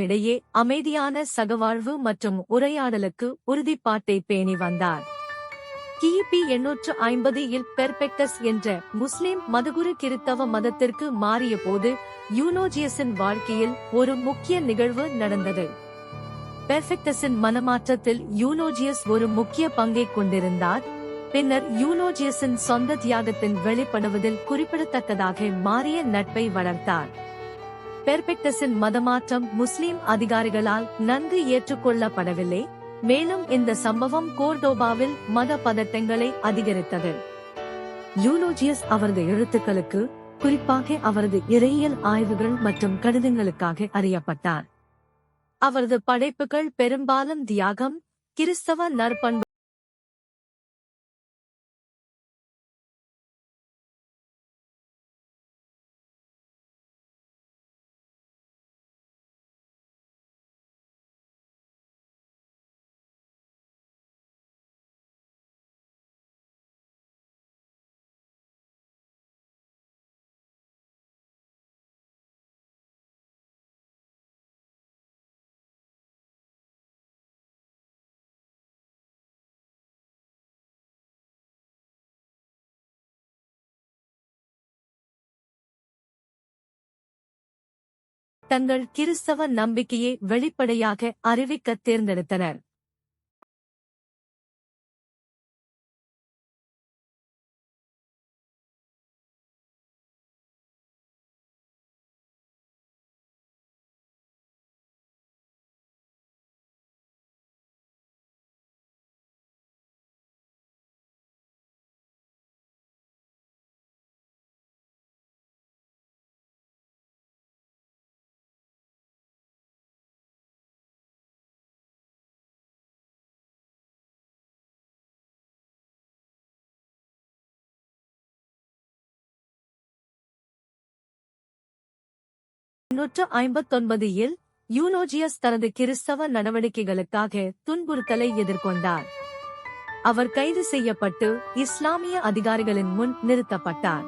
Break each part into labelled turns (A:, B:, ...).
A: இடையே அமைதியான சகவாழ்வு மற்றும் உரையாடலுக்கு உறுதிப்பாட்டை பேணி வந்தார். கிபி எண்ணூற்று ஐம்பது இல் பெர்பெக்டஸ் என்ற முஸ்லிம் மதகுரு கிறித்தவ மதத்திற்கு மாறிய போது யூனோஜியஸின் வாழ்க்கையில் ஒரு முக்கிய நிகழ்வு நடந்தது. பெர்பெக்டஸின் மனமாற்றத்தில் யூனோஜியஸ் ஒரு முக்கிய பங்கை கொண்டிருந்தார். பின்னர் யூனோஜியஸின் சொந்த தியாகத்தின் வெளிப்படுவதில் குறிப்பிடத்தக்கதாக மாறிய நட்பை வளர்த்தார். பெர்பெக்டஸின் மதமாற்றம் முஸ்லிம் அதிகாரிகளால் நன்கு ஏற்றுக்கொள்ளப்படவில்லை. மேலும் இந்த சம்பவம் கோர்டோபாவில் மத பதட்டங்களை அதிகரித்தது. யூலோஜியஸ் அவரது எழுத்துக்களுக்கு குறிப்பாக அவரது இறையியல் ஆய்வுகள் மற்றும் கடிதங்களுக்காக அறியப்பட்டார். அவரது படைப்புகள் பெரும்பாலும் தியாகம் கிறிஸ்தவ நற்பண்பு தங்கள் கிறிஸ்தவ நம்பிக்கையை வெளிப்படையாக அறிவிக்கத் தேர்ந்தெடுத்தனர். இருநூற்று ஐம்பத்தொன்பது இல் யூனோஜியஸ் தனது கிறிஸ்தவ நடவடிக்கைகளுக்காக துன்புறுத்தலை எதிர்கொண்டார். அவர் கைது செய்யப்பட்டு இஸ்லாமிய அதிகாரிகளின் முன் நிறுத்தப்பட்டார்.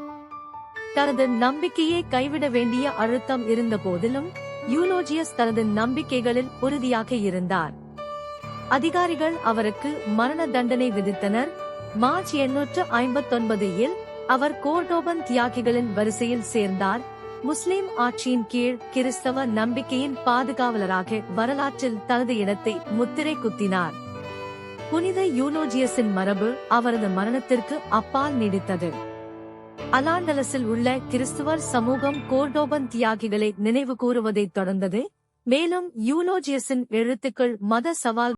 A: தனது நம்பிக்கையை கைவிட வேண்டிய அழுத்தம் இருந்த போதிலும் யூனோஜியஸ் தனது நம்பிக்கைகளில் உறுதியாக இருந்தார். அதிகாரிகள் அவருக்கு மரண தண்டனை விதித்தனர். மார்ச் எண்ணூற்று ஐம்பத்தொன்பது இல் அவர் கோர்டோபன் தியாகிகளின் வரிசையில் சேர்ந்தார். முஸ்லிம் ஆட்சியின் கீழ் கிறிஸ்தவ நம்பிக்கையின் பாதுகாவலராக வரலாற்றில் தனது இடத்தை முத்திரை குத்தினார். புனித யூனோஜியஸின் மரபு அவரது மரணத்திற்கு அப்பால் நீடித்தது. அலாண்டலஸில் உள்ள கிறிஸ்துவர் சமூகம் கோர்டோபன் தியாகிகளை நினைவு கூறுவதை தொடர்ந்தது. மேலும் யூனோஜியஸின் எழுத்துக்கள் மத சவால்